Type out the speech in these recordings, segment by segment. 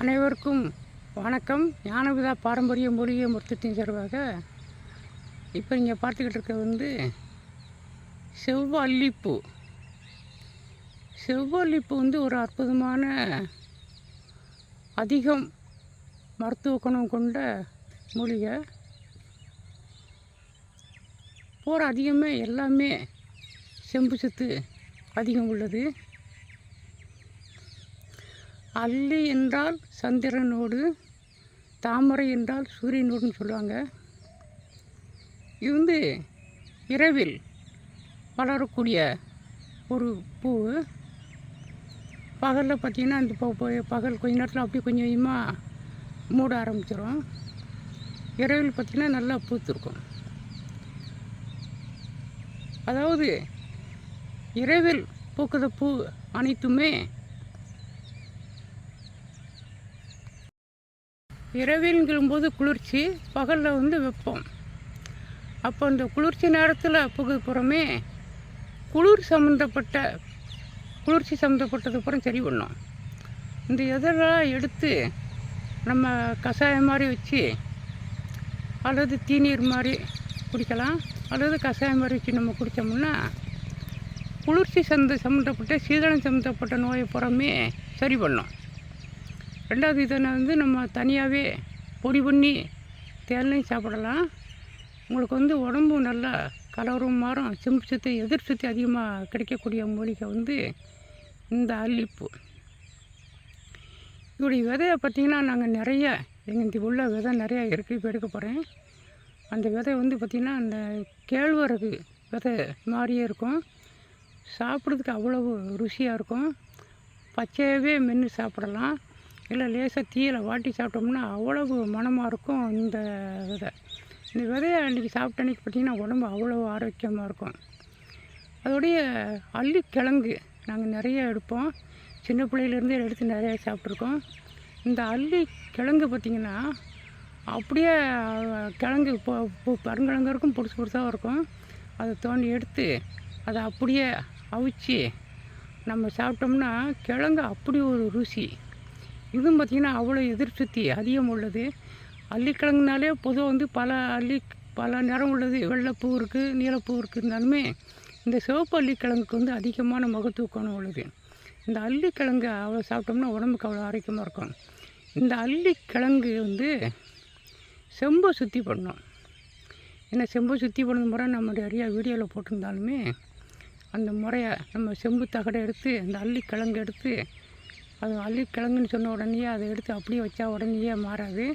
அனைவருக்கும் வணக்கம். ஞானவிதா பாரம்பரிய மூலிகை மருத்துவத்தின் சார்பாக இப்போ நீங்கள் பார்த்துக்கிட்டு இருக்க வந்து செவ்வல்லிப்பூ செவ்வல்லிப்பூ வந்து ஒரு அற்புதமான அதிகம் மருத்துவ குணம் கொண்ட மூலிகை போகிற அதிகமே எல்லாமே செம்பு சத்து அதிகம் உள்ளது. அல்லி என்றால் சந்திரனோடு தாமரை என்றால் சூரியனோடுன்னு சொல்லுவாங்க. இது வந்து இரவில் வளரக்கூடிய ஒரு பூ பகலில் பார்த்திங்கன்னா அந்த பூ பகல் கொஞ்ச நேரத்தில் அப்படியே கொஞ்சம் கொஞ்சமாக மூட ஆரம்பிச்சிடும் இரவில் பார்த்திங்கன்னா நல்லா பூத்திருக்கும். அதாவது இரவில் பூக்குத பூ அனைத்துமே இரவில்ங்கும்போது குளிர்ச்சி பகலில் வந்து வெப்பம். அப்போ அந்த குளிர்ச்சி நேரத்தில் புகைப்புறமே புறமே குளிர் சம்மந்தப்பட்ட குளிர்ச்சி சம்மந்தப்பட்டது அப்புறம் சரி பண்ணும். இந்த இதெல்லாம் எடுத்து நம்ம கஷாயம் மாதிரி வச்சு அல்லது தீநீர் மாதிரி குடிக்கலாம். அல்லது கஷாயம் மாதிரி வச்சு நம்ம குடித்தோம்னா குளிர்ச்சி சந்த சம்மந்தப்பட்ட சீதனம் சம்மந்தப்பட்ட நோயை புறமே சரி பண்ணும். ரெண்டாவது இதனை வந்து நம்ம தனியாகவே பொடி பண்ணி தேன்லையும் சாப்பிடலாம். உங்களுக்கு வந்து உடம்பு நல்லா கலரும் மாறும் செம்பு சத்து எதிர் சத்து அதிகமாக கிடைக்கக்கூடிய மூலிகை வந்து இந்த அல்லிப்பூ. இப்படி விதையை பார்த்திங்கன்னா நாங்கள் நிறைய எங்கள் உள்ள விதை நிறையா இருக்குது இப்போ எடுக்க போகிறேன் அந்த விதை வந்து பார்த்திங்கன்னா அந்த கேழ்வரகு விதை மாதிரியே இருக்கும். சாப்பிட்றதுக்கு அவ்வளவு ருசியாக இருக்கும். பச்சையாகவே மென்று சாப்பிடலாம். இல்லை லேசாக தீயில் வாட்டி சாப்பிட்டோம்னா அவ்வளவு மனமாக இருக்கும் இந்த விதை. இந்த விதையை அன்றைக்கி சாப்பிட்ட அன்றைக்கி பார்த்திங்கன்னா உடம்பு அவ்வளோ ஆரோக்கியமாக இருக்கும். அதோடைய அள்ளிக்கிழங்கு நாங்கள் நிறைய எடுப்போம். சின்ன பிள்ளையிலேருந்தே எடுத்து நிறைய சாப்பிட்ருக்கோம் இந்த அள்ளி கிழங்கு பார்த்திங்கன்னா அப்படியே கிழங்கு இப்போ பருங்கிழங்கு இருக்கும் புதுசு புதுசாக இருக்கும். அதை தோண்டி எடுத்து அதை அப்படியே அவிச்சு நம்ம சாப்பிட்டோம்னா கிழங்கு அப்படி ஒரு ருசி. இதுவும் பார்த்திங்கன்னா அவ்வளோ எதிர்சக்தி அதிகம் உள்ளது. அள்ளிக்கிழங்குனாலே பொதுவாக வந்து பல அள்ளி பல நிறம் உள்ளது. வெள்ளைப்பூ இருக்குது நீலப்பூ இருக்குதுனாலுமே இந்த சிவப்பு அள்ளிக்கிழங்குக்கு வந்து அதிகமான மகத்துவ குணம் உள்ளது. இந்த அள்ளிக்கிழங்கு அவ்வளோ சாப்பிட்டோம்னா உடம்புக்கு அவ்வளோ ஆரோக்கியமாக இருக்கும். இந்த அள்ளிக்கிழங்கு வந்து செம்பை சுற்றி பண்ணோம். ஏன்னா செம்பை சுற்றி பண்ணது முறை நம்ம நிறையா வீடியோவில் போட்டிருந்தாலுமே அந்த முறையை நம்ம செம்பு தகடை எடுத்து அந்த அள்ளிக்கிழங்கு எடுத்து அது அள்ளிக்கிழங்குன்னு சொன்ன உடனேயே அதை எடுத்து அப்படியே வச்சா உடனேயே மாறாது.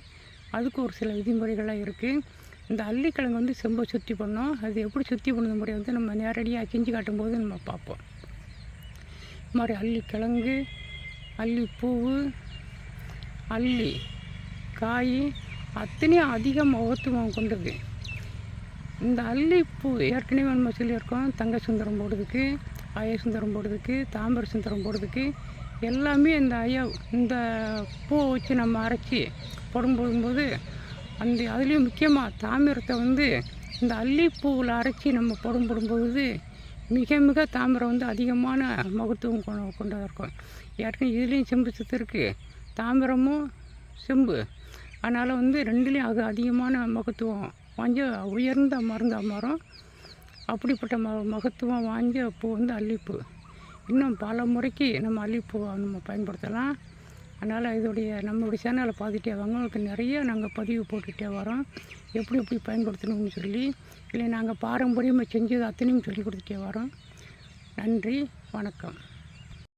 அதுக்கு ஒரு சில விதிமுறைகள்லாம் இருக்குது இந்த அள்ளிக்கிழங்கு வந்து செம்பை சுற்றி பண்ணோம். அது எப்படி சுற்றி பண்ணுற முறை வந்து நம்ம நேரடியாக செஞ்சு காட்டும்போது நம்ம பார்ப்போம். இது மாதிரி அள்ளிக்கிழங்கு அல்லிப்பூவு அள்ளி காய் அத்தனையும் அதிக மகத்துவம் கொண்டது. இந்த அல்லிப்பூ ஏற்கனவே நம்ம சொல்லியிருக்கோம். தங்க சுந்தரம் போடுறதுக்கு அய சுந்தரம் போடுறதுக்கு தாம்பர சுந்தரம் போடுறதுக்கு எல்லாமே இந்த ஐயா இந்த பூவை வச்சு நம்ம அரைச்சி போடும்போது அந்த அதுலேயும் முக்கியமாக தாமிரத்தை வந்து இந்த அல்லிப்பூவில் அரைச்சி நம்ம புடம் போடும்போது மிக மிக தாமிரம் வந்து அதிகமான மகத்துவம் கொண்டு கொண்டதாக இருக்கும். ஏற்கனவே இதுலேயும் செம்பு சத்து இருக்குது தாமிரமும் செம்பு. அதனால் வந்து ரெண்டுலேயும் அது அதிகமான மகத்துவம் வாங்கி உயர்ந்த மருந்தாக மரம் அப்படிப்பட்ட ம மகத்துவம் வாங்கிய பூ வந்து அல்லிப்பூ. இன்னும் பல முறைக்கு நம்ம அல்லிப்பூவை நம்ம பயன்படுத்தலாம். அதனால் இதோடைய நம்மளுடைய சேனலை பார்த்துட்டே வாங்க. உங்களுக்கு நிறைய நாங்கள் பதிவு போட்டுகிட்டே வரோம். எப்படி எப்படி பயன்படுத்தணும்னு சொல்லி. இல்லை நாங்கள் பாரம்பரியமாக செஞ்சது அத்தனையும் சொல்லி கொடுத்துட்டே வரோம். நன்றி வணக்கம்.